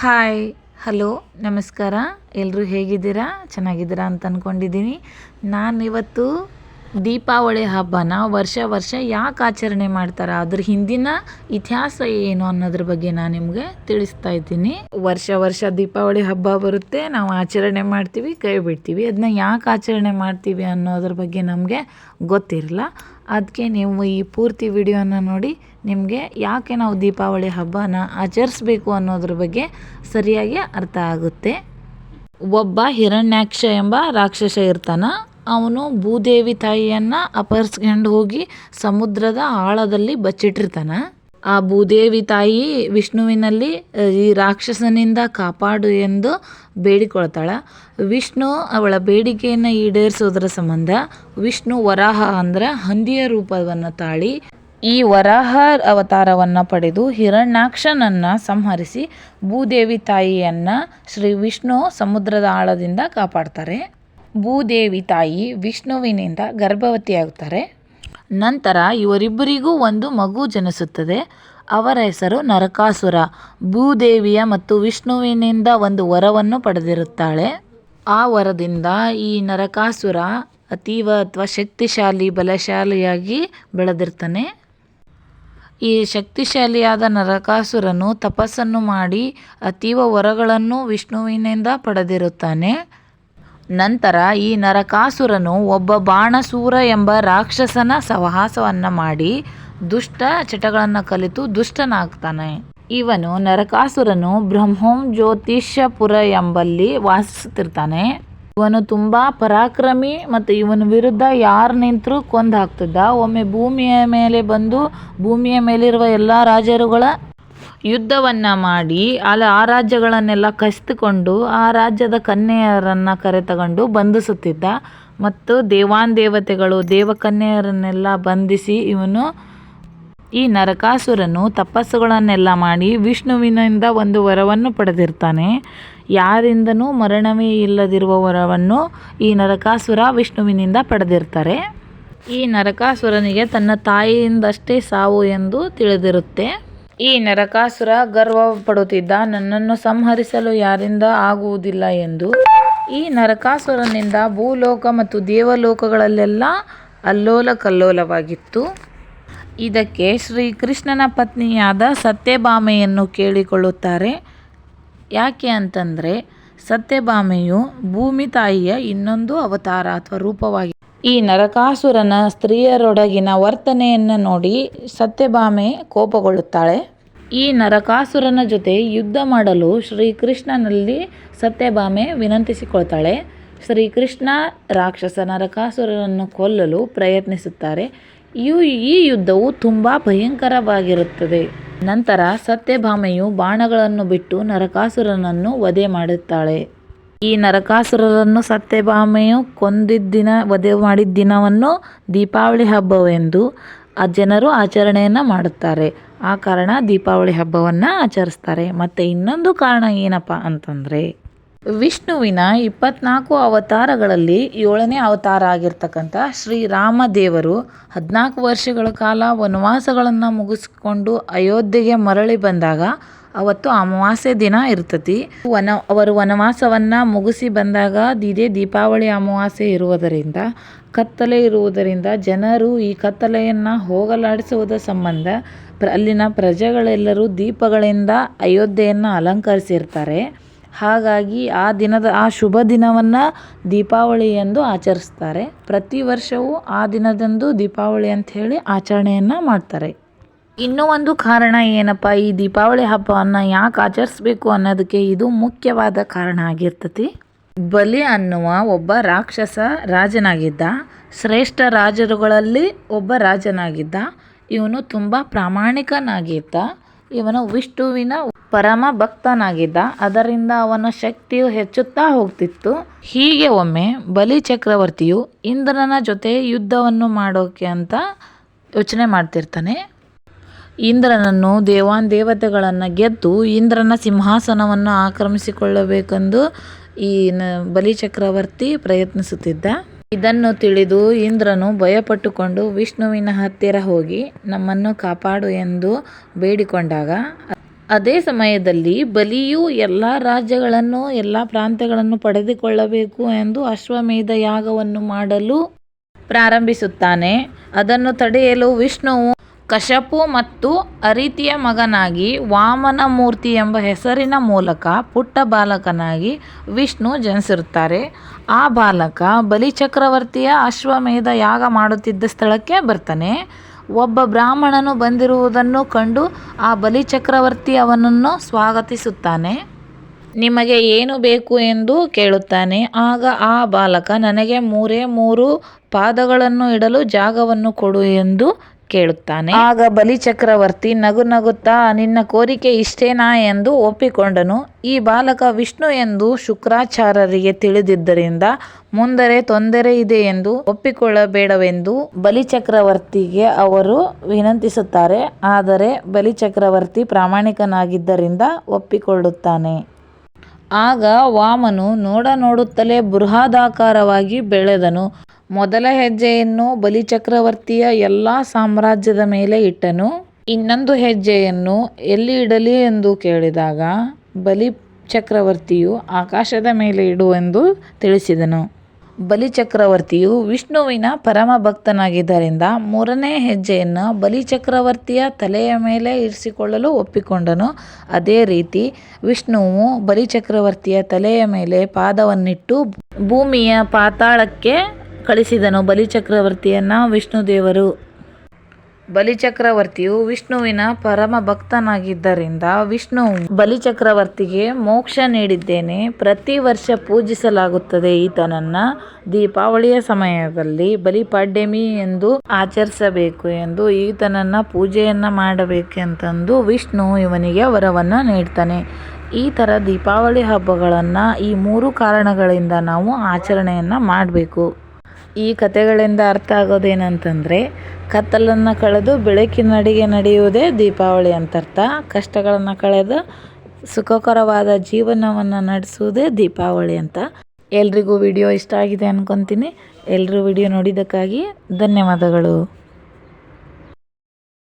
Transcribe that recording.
Hi hello ನಮಸ್ಕಾರ. ಎಲ್ಲರೂ ಹೇಗಿದ್ದೀರಾ? ಚೆನ್ನಾಗಿದ್ದೀರಾ ಅಂತ ಅಂದ್ಕೊಂಡಿದ್ದೀನಿ ನಾನಿವತ್ತು ದೀಪಾವಳಿ ಹಬ್ಬನ ವರ್ಷ ವರ್ಷ ಯಾಕೆ ಆಚರಣೆ ಮಾಡ್ತಾರೆ? ಅದ್ರ ಹಿಂದಿನ ಇತಿಹಾಸ ಏನು ಅನ್ನೋದ್ರ ಬಗ್ಗೆ ನಾನು ನಿಮಗೆ ತಿಳಿಸ್ತಾ ಇದ್ದೀನಿ. ವರ್ಷ ವರ್ಷ ದೀಪಾವಳಿ ಹಬ್ಬ ಬರುತ್ತೆ, ನಾವು ಆಚರಣೆ ಮಾಡ್ತೀವಿ, ಕೈ ಬಿಡ್ತೀವಿ. ಅದನ್ನ ಯಾಕೆ ಆಚರಣೆ ಮಾಡ್ತೀವಿ ಅನ್ನೋದ್ರ ಬಗ್ಗೆ ನಮಗೆ ಗೊತ್ತಿರಲ್ಲ. ಅದಕ್ಕೆ ನೀವು ಈ ಪೂರ್ತಿ ವಿಡಿಯೋನ ನೋಡಿ, ನಿಮಗೆ ಯಾಕೆ ನಾವು ದೀಪಾವಳಿ ಹಬ್ಬನ ಆಚರಿಸ್ಬೇಕು ಅನ್ನೋದ್ರ ಬಗ್ಗೆ ಸರಿಯಾಗಿ ಅರ್ಥ ಆಗುತ್ತೆ. ಒಬ್ಬ ಹಿರಣ್ಯಾಕ್ಷ ಎಂಬ ರಾಕ್ಷಸ ಇರ್ತಾನ. ಅವನು ಭೂದೇವಿ ತಾಯಿಯನ್ನು ಅಪಹರಿಸ್ಕೊಂಡು ಹೋಗಿ ಸಮುದ್ರದ ಆಳದಲ್ಲಿ ಬಚ್ಚಿಟ್ಟಿರ್ತಾನೆ. ಆ ಭೂದೇವಿ ತಾಯಿ ವಿಷ್ಣುವಿನಲ್ಲಿ ಈ ರಾಕ್ಷಸನಿಂದ ಕಾಪಾಡು ಎಂದು ಬೇಡಿಕೊಳ್ತಾಳೆ. ವಿಷ್ಣು ಅವಳ ಬೇಡಿಕೆಯನ್ನು ಈಡೇರಿಸೋದ್ರ ಸಂಬಂಧ ವಿಷ್ಣು ವರಾಹ ಅಂದರೆ ಹಂದಿಯ ರೂಪವನ್ನು ತಾಳಿ, ಈ ವರಾಹ ಅವತಾರವನ್ನು ಪಡೆದು ಹಿರಣ್ಯಾಕ್ಷನನ್ನು ಸಂಹರಿಸಿ ಭೂದೇವಿ ತಾಯಿಯನ್ನು ಶ್ರೀ ವಿಷ್ಣು ಸಮುದ್ರದ ಆಳದಿಂದ ಕಾಪಾಡ್ತಾರೆ. ಭೂದೇವಿ ತಾಯಿ ವಿಷ್ಣುವಿನಿಂದ ಗರ್ಭವತಿಯಾಗುತ್ತಾರೆ. ನಂತರ ಇವರಿಬ್ಬರಿಗೂ ಒಂದು ಮಗು ಜನಿಸುತ್ತದೆ. ಅವರ ಹೆಸರು ನರಕಾಸುರ. ಭೂದೇವಿಯ ಮತ್ತು ವಿಷ್ಣುವಿನಿಂದ ಒಂದು ವರವನ್ನು ಪಡೆದಿರುತ್ತಾಳೆ. ಆ ವರದಿಂದ ಈ ನರಕಾಸುರ ಅತೀವ ಅಥವಾ ಶಕ್ತಿಶಾಲಿ, ಬಲಶಾಲಿಯಾಗಿ ಬೆಳೆದಿರ್ತಾನೆ. ಈ ಶಕ್ತಿಶಾಲಿಯಾದ ನರಕಾಸುರನು ತಪಸ್ಸನ್ನು ಮಾಡಿ ಅತೀವ ವರಗಳನ್ನು ವಿಷ್ಣುವಿನಿಂದ ಪಡೆದಿರುತ್ತಾನೆ. ನಂತರ ಈ ನರಕಾಸುರನು ಒಬ್ಬ ಬಾಣಸೂರ ಎಂಬ ರಾಕ್ಷಸನ ಸಹವಾಸವನ್ನು ಮಾಡಿ ದುಷ್ಟ ಚಟಗಳನ್ನು ಕಲಿತು ದುಷ್ಟನಾಗ್ತಾನೆ. ಇವನು ನರಕಾಸುರನು ಬ್ರಹ್ಮೋಂ ಜ್ಯೋತಿಷ್ಯಪುರ ಎಂಬಲ್ಲಿ ವಾಸಿಸುತ್ತಿರ್ತಾನೆ. ಇವನು ತುಂಬ ಪರಾಕ್ರಮಿ ಮತ್ತು ಇವನ ವಿರುದ್ಧ ಯಾರು ನಿಂತರೂ ಕೊಂದು ಹಾಕ್ತಿದ್ದ ಒಮ್ಮೆ ಭೂಮಿಯ ಮೇಲೆ ಬಂದು ಭೂಮಿಯ ಮೇಲಿರುವ ಎಲ್ಲ ರಾಜರುಗಳ ಯುದ್ಧವನ್ನು ಮಾಡಿ ಅಲ್ಲಿ ಆ ರಾಜ್ಯಗಳನ್ನೆಲ್ಲ ಕಸಿದುಕೊಂಡು ಆ ರಾಜ್ಯದ ಕನ್ಯೆಯರನ್ನು ಕರೆತಗೊಂಡು ಬಂಧಿಸುತ್ತಿದ್ದ. ಮತ್ತು ದೇವಾನ್ ದೇವತೆಗಳು ದೇವಕನ್ಯೆಯರನ್ನೆಲ್ಲ ಬಂಧಿಸಿ ಇವನು ಈ ನರಕಾಸುರನು ತಪಸ್ಸುಗಳನ್ನೆಲ್ಲ ಮಾಡಿ ವಿಷ್ಣುವಿನಿಂದ ಒಂದು ವರವನ್ನು ಪಡೆದಿರ್ತಾನೆ. ಯಾರಿಂದನೂ ಮರಣವೇ ಇಲ್ಲದಿರುವ ವರವನ್ನು ಈ ನರಕಾಸುರ ವಿಷ್ಣುವಿನಿಂದ ಪಡೆದಿರ್ತಾರೆ. ಈ ನರಕಾಸುರನಿಗೆ ತನ್ನ ತಾಯಿಯಿಂದಷ್ಟೇ ಸಾವು ಎಂದು ತಿಳಿದಿರುತ್ತೆ. ಈ ನರಕಾಸುರ ಗರ್ವ ಪಡುತ್ತಿದ್ದ ನನ್ನನ್ನು ಸಂಹರಿಸಲು ಯಾರಿಂದ ಆಗುವುದಿಲ್ಲ ಎಂದು. ಈ ನರಕಾಸುರನಿಂದ ಭೂಲೋಕ ಮತ್ತು ದೇವಲೋಕಗಳಲ್ಲೆಲ್ಲ ಅಲ್ಲೋಲ ಕಲ್ಲೋಲವಾಗಿತ್ತು ಇದಕ್ಕೆ ಶ್ರೀಕೃಷ್ಣನ ಪತ್ನಿಯಾದ ಸತ್ಯಭಾಮೆಯನ್ನು ಕೇಳಿಕೊಳ್ಳುತ್ತಾರೆ. ಯಾಕೆ ಅಂತಂದರೆ, ಸತ್ಯಭಾಮೆಯು ಭೂಮಿ ತಾಯಿಯ ಇನ್ನೊಂದು ಅವತಾರ ಅಥವಾ ರೂಪವಾಗಿ ಈ ನರಕಾಸುರನ ಸ್ತ್ರೀಯರೊಡಗಿನ ವರ್ತನೆಯನ್ನು ನೋಡಿ ಸತ್ಯಭಾಮೆ ಕೋಪಗೊಳ್ಳುತ್ತಾಳೆ. ಈ ನರಕಾಸುರನ ಜೊತೆ ಯುದ್ಧ ಮಾಡಲು ಶ್ರೀಕೃಷ್ಣನಲ್ಲಿ ಸತ್ಯಭಾಮೆ ವಿನಂತಿಸಿಕೊಳ್ತಾಳೆ. ಶ್ರೀಕೃಷ್ಣ ರಾಕ್ಷಸ ನರಕಾಸುರನನ್ನು ಕೊಲ್ಲಲು ಪ್ರಯತ್ನಿಸುತ್ತಾರೆ. ಇವು ಈ ಯುದ್ಧವು ತುಂಬ ಭಯಂಕರವಾಗಿರುತ್ತದೆ. ನಂತರ ಸತ್ಯಭಾಮೆಯು ಬಾಣಗಳನ್ನು ಬಿಟ್ಟು ನರಕಾಸುರನನ್ನು ವಧೆ ಮಾಡುತ್ತಾಳೆ. ಈ ನರಕಾಸುರರನ್ನು ಸತ್ಯಭಾಮೆಯು ಕೊಂದಿದ್ದ ದಿನ ವಧೆ ಮಾಡಿದ ದಿನವನ್ನು ದೀಪಾವಳಿ ಹಬ್ಬವೆಂದು ಆ ಜನರು ಆಚರಣೆಯನ್ನು ಮಾಡುತ್ತಾರೆ. ಆ ಕಾರಣ ದೀಪಾವಳಿ ಹಬ್ಬವನ್ನು ಆಚರಿಸ್ತಾರೆ. ಮತ್ತು ಇನ್ನೊಂದು ಕಾರಣ ಏನಪ್ಪ ಅಂತಂದರೆ, ವಿಷ್ಣುವಿನ ಇಪ್ಪತ್ನಾಲ್ಕು ಅವತಾರಗಳಲ್ಲಿ ಏಳನೇ ಅವತಾರ ಆಗಿರ್ತಕ್ಕಂಥ ಶ್ರೀರಾಮದೇವರು ಹದಿನಾಲ್ಕು ವರ್ಷಗಳ ಕಾಲ ವನವಾಸಗಳನ್ನು ಮುಗಿಸ್ಕೊಂಡು ಅಯೋಧ್ಯೆಗೆ ಮರಳಿ ಬಂದಾಗ ಅವತ್ತು ಅಮಾವಾಸ್ಯೆ ದಿನ ಇರ್ತತಿ. ವನ, ಅವರು ವನವಾಸವನ್ನು ಮುಗಿಸಿ ಬಂದಾಗ ಇದೇ ದೀಪಾವಳಿ ಅಮಾವಾಸ್ಯೆ ಇರುವುದರಿಂದ, ಕತ್ತಲೆ ಇರುವುದರಿಂದ ಜನರು ಈ ಕತ್ತಲೆಯನ್ನು ಹೋಗಲಾಡಿಸುವುದರ ಸಂಬಂಧ ಪ್ರ, ಅಲ್ಲಿನ ಪ್ರಜೆಗಳೆಲ್ಲರೂ ದೀಪಗಳಿಂದ ಅಯೋಧ್ಯೆಯನ್ನು ಅಲಂಕರಿಸಿರ್ತಾರೆ. ಹಾಗಾಗಿ ಆ ದಿನದ, ಆ ಶುಭ ದಿನವನ್ನು ದೀಪಾವಳಿ ಎಂದು ಆಚರಿಸ್ತಾರೆ. ಪ್ರತಿ ವರ್ಷವೂ ಆ ದಿನದಂದು ದೀಪಾವಳಿ ಅಂತ ಹೇಳಿ ಆಚರಣೆಯನ್ನು ಮಾಡ್ತಾರೆ. ಇನ್ನೂ ಒಂದು ಕಾರಣ ಏನಪ್ಪ, ಈ ದೀಪಾವಳಿ ಹಬ್ಬವನ್ನು ಯಾಕೆ ಆಚರಿಸ್ಬೇಕು ಅನ್ನೋದಕ್ಕೆ ಇದು ಮುಖ್ಯವಾದ ಕಾರಣ ಆಗಿರ್ತತಿ. ಬಲಿ ಅನ್ನುವ ಒಬ್ಬ ರಾಕ್ಷಸ ರಾಜನಾಗಿದ್ದ, ಶ್ರೇಷ್ಠ ರಾಜರುಗಳಲ್ಲಿ ಒಬ್ಬ ರಾಜನಾಗಿದ್ದ, ಇವನು ತುಂಬ ಪ್ರಾಮಾಣಿಕನಾಗಿದ್ದ, ಇವನು ವಿಷ್ಣುವಿನ ಪರಮ ಭಕ್ತನಾಗಿದ್ದ, ಅದರಿಂದ ಅವನ ಶಕ್ತಿಯು ಹೆಚ್ಚುತ್ತಾ ಹೋಗ್ತಿತ್ತು. ಹೀಗೆ ಒಮ್ಮೆ ಬಲಿ ಚಕ್ರವರ್ತಿಯು ಇಂದ್ರನ ಜೊತೆ ಯುದ್ಧವನ್ನು ಮಾಡೋಕೆ ಅಂತ ಯೋಚನೆ ಮಾಡ್ತಿರ್ತಾನೆ. ಇಂದ್ರನನ್ನು ದೇವಾನ್ ದೇವತೆಗಳನ್ನು ಗೆದ್ದು ಇಂದ್ರನ ಸಿಂಹಾಸನವನ್ನು ಆಕ್ರಮಿಸಿಕೊಳ್ಳಬೇಕೆಂದು ಈ ಬಲಿ ಚಕ್ರವರ್ತಿ ಪ್ರಯತ್ನಿಸುತ್ತಿದ್ದ. ಇದನ್ನು ತಿಳಿದು ಇಂದ್ರನು ಭಯಪಟ್ಟುಕೊಂಡು ವಿಷ್ಣುವಿನ ಹತ್ತಿರ ಹೋಗಿ, ನಮ್ಮನ್ನು ಕಾಪಾಡು ಎಂದು ಬೇಡಿಕೊಂಡಾಗ, ಅದೇ ಸಮಯದಲ್ಲಿ ಬಲಿಯು ಎಲ್ಲ ರಾಜ್ಯಗಳನ್ನು, ಎಲ್ಲ ಪ್ರಾಂತ್ಯಗಳನ್ನು ಪಡೆದುಕೊಳ್ಳಬೇಕು ಎಂದು ಅಶ್ವಮೇಧ ಯಾಗವನ್ನು ಮಾಡಲು ಪ್ರಾರಂಭಿಸುತ್ತಾನೆ. ಅದನ್ನು ತಡೆಯಲು ವಿಷ್ಣುವು ಕಶಪು ಮತ್ತು ಅರಿತಿಯ ಮಗನಾಗಿ ವಾಮನ ಮೂರ್ತಿ ಎಂಬ ಹೆಸರಿನ ಮೂಲಕ ಪುಟ್ಟ ಬಾಲಕನಾಗಿ ವಿಷ್ಣು ಜನಿಸಿರುತ್ತಾರೆ. ಆ ಬಾಲಕ ಬಲಿಚಕ್ರವರ್ತಿಯ ಅಶ್ವಮೇಧ ಯಾಗ ಮಾಡುತ್ತಿದ್ದ ಸ್ಥಳಕ್ಕೆ ಬರ್ತಾನೆ. ಒಬ್ಬ ಬ್ರಾಹ್ಮಣನು ಬಂದಿರುವುದನ್ನು ಕಂಡು ಆ ಬಲಿಚಕ್ರವರ್ತಿ ಅವನನ್ನು ಸ್ವಾಗತಿಸುತ್ತಾನೆ. ನಿಮಗೆ ಏನು ಬೇಕು ಎಂದು ಕೇಳುತ್ತಾನೆ. ಆಗ ಆ ಬಾಲಕ, ನನಗೆ ಮೂರೇ ಮೂರು ಪಾದಗಳನ್ನು ಇಡಲು ಜಾಗವನ್ನು ಕೊಡು ಎಂದು ಕೇಳುತ್ತಾನೆ. ಆಗ ಬಲಿಚಕ್ರವರ್ತಿ ನಗು ನಗುತ್ತಾ, ನಿನ್ನ ಕೋರಿಕೆ ಇಷ್ಟೇನಾ ಎಂದು ಒಪ್ಪಿಕೊಂಡನು. ಈ ಬಾಲಕ ವಿಷ್ಣು ಎಂದು ಶುಕ್ರಾಚಾರ್ಯರಿಗೆ ತಿಳಿದಿದ್ದರಿಂದ ಮುಂದರೆ ತೊಂದರೆ ಇದೆ ಎಂದು ಒಪ್ಪಿಕೊಳ್ಳಬೇಡವೆಂದು ಬಲಿಚಕ್ರವರ್ತಿಗೆ ಅವರು ವಿನಂತಿಸುತ್ತಾರೆ. ಆದರೆ ಬಲಿಚಕ್ರವರ್ತಿ ಪ್ರಾಮಾಣಿಕನಾಗಿದ್ದರಿಂದ ಒಪ್ಪಿಕೊಳ್ಳುತ್ತಾನೆ. ಆಗ ವಾಮನು ನೋಡ ನೋಡುತ್ತಲೇ ಬೃಹದಾಕಾರವಾಗಿ ಬೆಳೆದನು. ಮೊದಲ ಹೆಜ್ಜೆಯನ್ನು ಬಲಿಚಕ್ರವರ್ತಿಯ ಎಲ್ಲ ಸಾಮ್ರಾಜ್ಯದ ಮೇಲೆ ಇಟ್ಟನು. ಇನ್ನೊಂದು ಹೆಜ್ಜೆಯನ್ನು ಎಲ್ಲಿ ಇಡಲಿ ಎಂದು ಕೇಳಿದಾಗ ಬಲಿ ಚಕ್ರವರ್ತಿಯು ಆಕಾಶದ ಮೇಲೆ ಇಡು ಎಂದು ತಿಳಿಸಿದನು. ಬಲಿಚಕ್ರವರ್ತಿಯು ವಿಷ್ಣುವಿನ ಪರಮ ಭಕ್ತನಾಗಿದ್ದರಿಂದ ಮೂರನೇ ಹೆಜ್ಜೆಯನ್ನು ಬಲಿಚಕ್ರವರ್ತಿಯ ತಲೆಯ ಮೇಲೆ ಇರಿಸಿಕೊಳ್ಳಲು ಒಪ್ಪಿಕೊಂಡನು. ಅದೇ ರೀತಿ ವಿಷ್ಣುವು ಬಲಿಚಕ್ರವರ್ತಿಯ ತಲೆಯ ಮೇಲೆ ಪಾದವನ್ನಿಟ್ಟು ಭೂಮಿಯ ಪಾತಾಳಕ್ಕೆ ಕಳಿಸಿದನು ಬಲಿಚಕ್ರವರ್ತಿಯನ್ನ ವಿಷ್ಣುದೇವರು. ಬಲಿಚಕ್ರವರ್ತಿಯು ವಿಷ್ಣುವಿನ ಪರಮ ಭಕ್ತನಾಗಿದ್ದರಿಂದ ವಿಷ್ಣು ಬಲಿಚಕ್ರವರ್ತಿಗೆ ಮೋಕ್ಷ ನೀಡಿದ್ದೇನೆ. ಪ್ರತಿ ವರ್ಷ ಪೂಜಿಸಲಾಗುತ್ತದೆ ಈತನನ್ನ. ದೀಪಾವಳಿಯ ಸಮಯದಲ್ಲಿ ಬಲಿಪಾಡ್ಯಮಿ ಎಂದು ಆಚರಿಸಬೇಕು ಎಂದು ಈತನನ್ನ ಪೂಜೆಯನ್ನ ಮಾಡಬೇಕೆಂತಂದು ವಿಷ್ಣು ಇವನಿಗೆ ವರವನ್ನು ನೀಡ್ತಾನೆ. ಈ ಥರ ದೀಪಾವಳಿ ಹಬ್ಬಗಳನ್ನು ಈ ಮೂರು ಕಾರಣಗಳಿಂದ ನಾವು ಆಚರಣೆಯನ್ನು ಮಾಡಬೇಕು. ಈ ಕಥೆಗಳಿಂದ ಅರ್ಥ ಆಗೋದೇನಂತಂದರೆ, ಕತ್ತಲನ್ನು ಕಳೆದು ಬೆಳಕಿನಡೆಗೆ ನಡೆಯುವುದೇ ದೀಪಾವಳಿ ಅಂತರ್ಥ. ಕಷ್ಟಗಳನ್ನು ಕಳೆದು ಸುಖಕರವಾದ ಜೀವನವನ್ನು ನಡೆಸುವುದೇ ದೀಪಾವಳಿ ಅಂತ. ಎಲ್ರಿಗೂ ವಿಡಿಯೋ ಇಷ್ಟ ಆಗಿದೆ ಅನ್ಕೊತೀನಿ. ಎಲ್ಲರೂ ವಿಡಿಯೋ ನೋಡಿದ್ದಕ್ಕಾಗಿ ಧನ್ಯವಾದಗಳು.